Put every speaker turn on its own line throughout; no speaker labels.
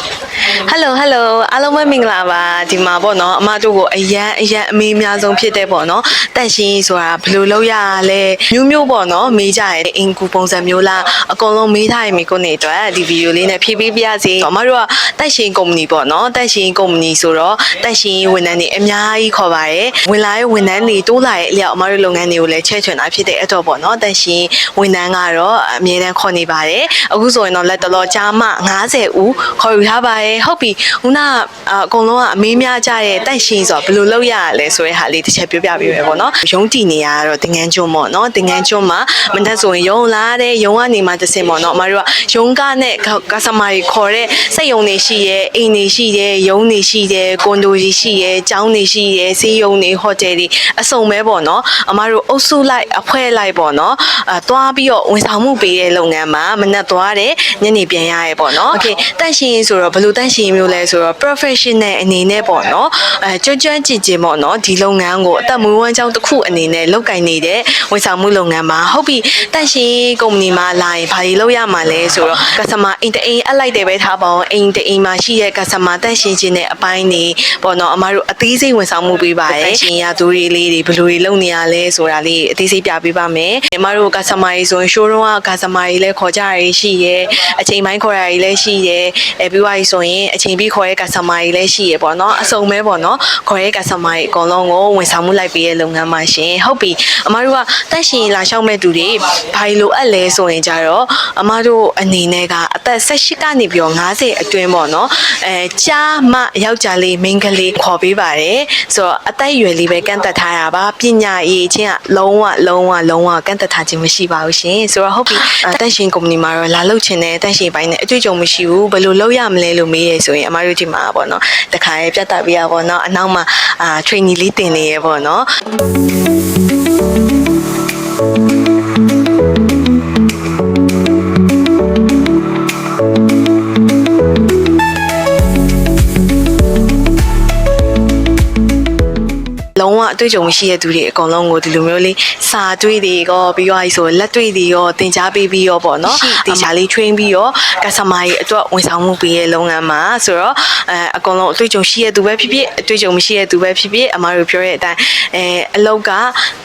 ধন্যবাদ ဟယ်လိုဟယ်လိုအားလုံးပဲမင်္ဂလာပါဒီမှာပေါ့နော်အမတို့ကိုအရန်အရန်အမေးအများဆုံးဖြစ်တဲ့ပေါ့နော်တန့်ရှင်းရေးဆိုတာဘယ်လိုလုပ်ရလဲမျိုးမျိုးပေါ့နော်မေးကြရဲအင်ကူပုံစံမျိုးလားအကုန်လုံးမေးထားရမိကိုနေအတွက်ဒီဗီဒီယိုလေးနဲ့ဖြည့်ပေးပြရစီအမတို့ကတန့်ရှင်းကုမ္ပဏီပေါ့နော်တန့်ရှင်းကုမ္ပဏီဆိုတော့တန့်ရှင်းရေးဝန်ထမ်းတွေအများကြီးခေါ်ပါတယ်ဝင်လာရဲ့ဝန်ထမ်းတွေတိုးလာရဲ့အလျောက်အမတို့လုပ်ငန်းတွေကိုလည်းချဲ့ချွန်တာဖြစ်တဲ့အတွက်ပေါ့နော်တန့်ရှင်းဝန်ထမ်းကတော့အမြဲတမ်းခေါ်နေပါတယ်အခုဆိုရင်တော့လက်တလောကြားမ90ဦးခေါ်ယူထားပါတယ်ဟုတ်ပြီခုနကအကုန်လုံးကအမေးများကြတဲ့တန့်ရှင်းဆိုတော့ဘယ်လိုလုပ်ရလဲဆိုတဲ့ဟာလေးတစ်ချက်ပြောပြပေးမယ်ပေါ့နော်ရုံးတည်နေရတော့တင်ငန်းကျွန်းပေါ့နော်တင်ငန်းကျွန်းမှာမတက်ဆိုရင်ရုံးလာတဲ့ရုံးကနေမှတစ်စင်ပေါ့နော်အမတို့ကရုံးကနဲ့ကစတမာတွေခေါ်တဲ့စက်ရုံတွေရှိရဲအိမ်တွေရှိတယ်ရုံးတွေရှိတယ်ကွန်ဒိုတွေရှိရဲကျောင်းတွေရှိရဲဆေးရုံတွေဟိုတယ်တွေအစုံပဲပေါ့နော်အမတို့အုပ်စုလိုက်အဖွဲ့လိုက်ပေါ့နော်အဲသွားပြီးတော့ဝန်ဆောင်မှုပေးတဲ့လုပ်ငန်းမှာမနက်သွားတယ်ညနေပြန်ရရဲပေါ့နော်โอเคတန့်ရှင်းရေးဆိုတော့ဘယ်လိုတန့် ရှင်းရေးမျိုးလဲဆိုတော့ professional အနေနဲ့ပေါ့နော်အဲကျွမ်းကျွမ်းကျင်ကျင်ပေါ့နော်ဒီလုပ်ငန်းကိုအသက်မွေးဝမ်းကြောင်းတစ်ခုအနေနဲ့လုပ်ကင်နေတဲ့ဝန်ဆောင်မှုလုပ်ငန်းမှာဟုတ်ပြီတန့်ရှင်းရေးကုမ္ပဏီမှာလာရင်ဘာတွေလုပ်ရမှာလဲဆိုတော့ customer အိမ်တအိမ်အပ်လိုက်တယ်ပဲထားပါအောင်အိမ်တအိမ်မှာရှိတဲ့ customer တန့်ရှင်းခြင်းတဲ့အပိုင်းတွေပေါ့နော်အမတို့အသေးစိတ်ဝန်ဆောင်မှုပေးပါတယ်တန့်ရှင်းရသူတွေလေးတွေဘယ်လိုတွေလုပ်နေရလဲဆိုတာလေးအသေးစိတ်ပြပေးပါမယ်အမတို့ customer တွေဆိုရင် showroom က customer တွေလည်းခေါ်ကြရရှိရဲအချိန်ပိုင်းခေါ်ရတွေလည်းရှိရဲအဲပြီးသွားပြီဆိုရင်အချိန်ပြီးခေါ်ရဲ customer တွေလည်းရှိရဲပေါ့နော်အစုံပဲပေါ့နော်ခေါ်ရဲ customer တွေအကုန်လုံးကိုဝန်ဆောင်မှုလိုက်ပေးရဲ့လုပ်ငန်းမှာရှင်ဟုတ်ပြီအမတို့ကတက်ရှင်လာလျှောက်မဲ့သူတွေဘာလို့အပ်လဲဆိုရင်ကြတော့အမတို့အနေနဲ့ကအသက်18ကနေပြီးတော့90အတွင်းပေါ့နော်အဲကြားမယောက်ျားလေးမိန်းကလေးခေါ်ပေးပါတယ်ဆိုတော့အသက်အရွယ်လေးပဲကန့်သက်ထားတာပါပညာရေးချင်းကလုံးဝလုံးဝလုံးဝကန့်သက်ထားခြင်းမရှိပါဘူးရှင်ဆိုတော့ဟုတ်ပြီတက်ရှင်ကုမ္ပဏီမှာတော့လာလုပ်ချင်တဲ့တက်ရှင်ပိုင်းနဲ့အတွေ့အကြုံမရှိဘူးဘယ်လိုလုပ်ရမလဲလို့မေးရဆိုရင်အမတို့ဒီမှာပေါ့နော်တခါရေပြတ်တက်ပြရပေါ့နော်အနောက်မှာအာ training လေးတင်နေရပေါ့နော် အတွေ့အကြုံမရှိတဲ့သူတွေအကုန်လုံးကိုဒီလိုမျိုးလေးစာတွေးတွေရောပြီးတော့ဆိုလက်တွေးတွေရောတင် जा ပေးပြီးရောပေါ့နော်တင် जा လေး train ပြီးရော customer တွေအတွက်ဝန်ဆောင်မှုပေးရဲ့လုပ်ငန်းမှာဆိုတော့အဲအကုန်လုံးအတွေ့အကြုံရှိတဲ့သူပဲဖြစ်ဖြစ်အတွေ့အကြုံမရှိတဲ့သူပဲဖြစ်ဖြစ်အမားတို့ပြောတဲ့အတိုင်းအဲအလောက်က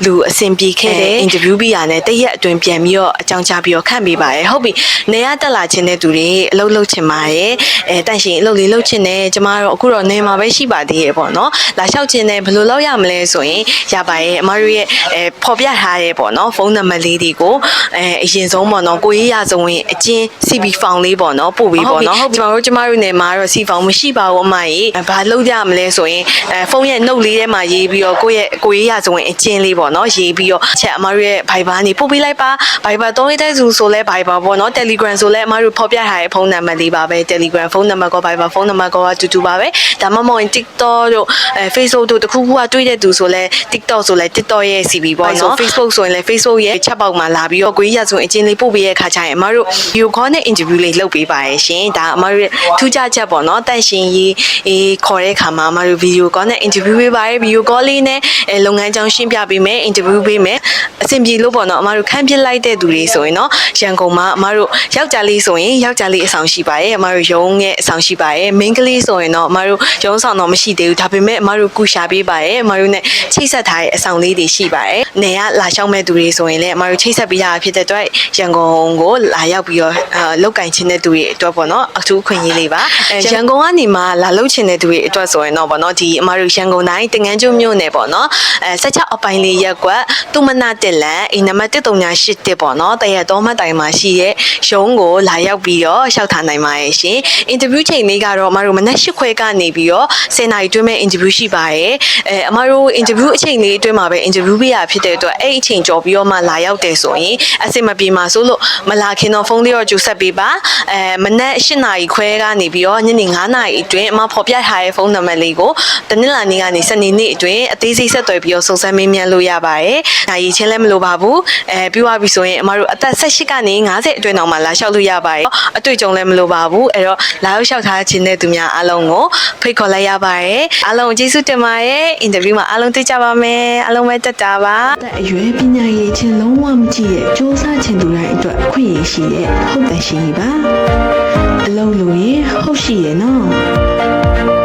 လူအဆင်ပြေခဲ့တဲ့ interview ပြီးရတဲ့တရက်အတွင်းပြန်ပြီးတော့အကြောင်းကြားပြီးတော့ခန့်ပေးပါရယ်ဟုတ်ပြီနေရတက်လာခြင်းတဲ့သူတွေအလုပ်လုပ်ချင်ပါရယ်အဲတန့်ရှင်အလုပ်လေးလုပ်ချင်တယ်ကျမတို့အခုတော့နေမှာပဲရှိပါသေးရဲ့ပေါ့နော်လာလျှောက်ခြင်းနဲ့ဘယ်လိုလုပ်ရမလဲဆိုရင်ရပါရဲ့အမတို့ရဲ့အဲဖော်ပြထားတဲ့ပေါ့နော်ဖုန်းနံပါတ်လေးတွေကိုအဲအရင်ဆုံးပေါ့နော်ကိုရေးရဆုံးဝင်အချင်း CB ဖောင်လေးပေါ့နော်ပို့ပေးပေါ့နော်ဟုတ်ကျမတို့ကျမတို့နေမှာတော့ CB ဖောင်မရှိပါဘူးအမကြီးဘာလုပ်ကြမလဲဆိုရင်အဲဖုန်းရဲ့ note လေးထဲမှာရေးပြီးတော့ကိုယ့်ရဲ့ကိုရေးရဆုံးဝင်အချင်းလေးပေါ့နော်ရေးပြီးတော့ချက်အမတို့ရဲ့ Viber နေပို့ပေးလိုက်ပါ Viber သုံးရတဲ့သူဆိုလဲ Viber ပေါ့နော် Telegram ဆိုလဲအမတို့ဖော်ပြထားတဲ့ဖုန်းနံပါတ်လေးပါပဲ Telegram ဖုန်းနံပါတ်ကော Viber ဖုန်းနံပါတ်ကောအတူတူပါပဲဒါမှမဟုတ်ရင် TikTok တို့အဲ Facebook တို့တခုခုကတွေ့တဲ့သူဆိုလဲ TikTok ဆိုလဲ TikTok ရဲ့ CB ပေါ့နော် Facebook ဆိုရင်လဲ Facebook ရဲ့ chat box မှာလာပြီးတော့ကိုကြီးရဆိုရင်အချင်းလေးပို့ပေးရဲ့အခါကျရင်အမတို့ video call နဲ့ interview လေးလုပ်ပေးပါရဲ့ရှင်ဒါအမတို့ရဲ့ထူးခြားချက်ပေါ့နော်တန့်ရှင်ရေးအေးခေါ်တဲ့အခါမှာအမတို့ video call နဲ့ interview ပေးပါရဲ့ video call လေးနဲ့အဲလုပ်ငန်းကြောင်းရှင်းပြပေးမယ် interview ပေးမယ် အဆင်ပြေလို့ပေါ့နော်အမတို့ခန့်ပြစ်လိုက်တဲ့သူတွေဆိုရင်တော့ရန်ကုန်မှာအမတို့ယောက်ျားလေးဆိုရင်ယောက်ျားလေးအဆောင်ရှိပါရဲ့အမတို့ရုံးရဲ့အဆောင်ရှိပါရဲ့ main ကလေးဆိုရင်တော့အမတို့ရုံးဆောင်တော့မရှိသေးဘူးဒါပေမဲ့အမတို့ကုရှာပေးပါရဲ့အမတို့နဲ့ချိတ်ဆက်ထားတဲ့အဆောင်လေးတွေရှိပါတယ်။နေရလာရှောက်မဲ့သူတွေဆိုရင်လည်းအမတို့ချိတ်ဆက်ပေးရတာဖြစ်တဲ့အတွက်ရန်ကုန်ကိုလာရောက်ပြီးတော့အာလောက်ကင်ချင်းတဲ့သူတွေအတွက်ပေါ့နော်အထူးခွင့်ရေးလေးပါ။အဲရန်ကုန်ကနေမှလာလောက်ချင်တဲ့သူတွေအတွက်ဆိုရင်တော့ပေါ့နော်ဒီအမတို့ရန်ကုန်တိုင်းတင်ငန်းကျွန်းမြို့နယ်ပေါ့နော်အဲ16အပိုင်းလေးရက်ကွက်တူမနာတက်လန်အိမ်နံပါတ်1381တက်ပေါ့နော်တရက်တော်မှတ်တိုင်မှာရှိရဲ့ရုံးကိုလာရောက်ပြီးတော့ရှောက်ထားနိုင်ပါရဲ့ရှင်။အင်တာဗျူးချိန်လေးကတော့အမတို့မနက်၈ခွဲကနေပြီးတော့10နာရီတွင်းမဲ့အင်တာဗျူးရှိပါရဲ့။အဲအမတို့အင်တာဗျူးအချိန်လေးအတွင်းမှာပဲအင်တာဗျူးပေးရဖြစ်တဲ့အတွက်အဲ့အချိန်ကြော်ပြီးတော့မှလာရောက်တယ်ဆိုရင်အဆင်မပြေမှာဆိုလို့မလာခင်တော့ဖုန်းလေးတော့ကြိုဆက်ပေးပါအဲမနက်၈နာရီခွဲကနေပြီးတော့ညနေ9နာရီအတွင်းအမဖော်ပြထားတဲ့ဖုန်းနံပါတ်လေးကိုတနင်္လာနေ့ကနေစနေနေ့အတွင်းအသေးစိတ်ဆက်သွယ်ပြီးတော့စုံစမ်းမေးမြန်းလို့ရပါတယ်။ဒါရည်ချင်းလည်းမလိုပါဘူး။အဲပြီးသွားပြီဆိုရင်အမတို့အသက်18ကနေ90အတွင်းတောင်မှလာလျှောက်လို့ရပါတယ်။အတွေ့အကြုံလည်းမလိုပါဘူး။အဲ့တော့လာရောက်လျှောက်ထားခြင်းတဲ့သူများအားလုံးကိုဖိတ်ခေါ်လိုက်ရပါတယ်။အားလုံးကိုကျေးဇူးတင်ပါတယ်။အင်တာဗျူးမှာအားလုံးတွေ့ကြပါမယ်။အားလုံးပဲတက်တာပါ။
အရွယ်ပညာရေးချင်းလုံးဝမကြည့်ရဲ့စ조사ချင်သူတိုင်းအတွက်အခွင့်အရေးရှိရဲ့ဟုတ်တယ်ရှင်ကြီးပါအလုံးလို့ရင်
ဟုတ်ရှိရဲ့နော်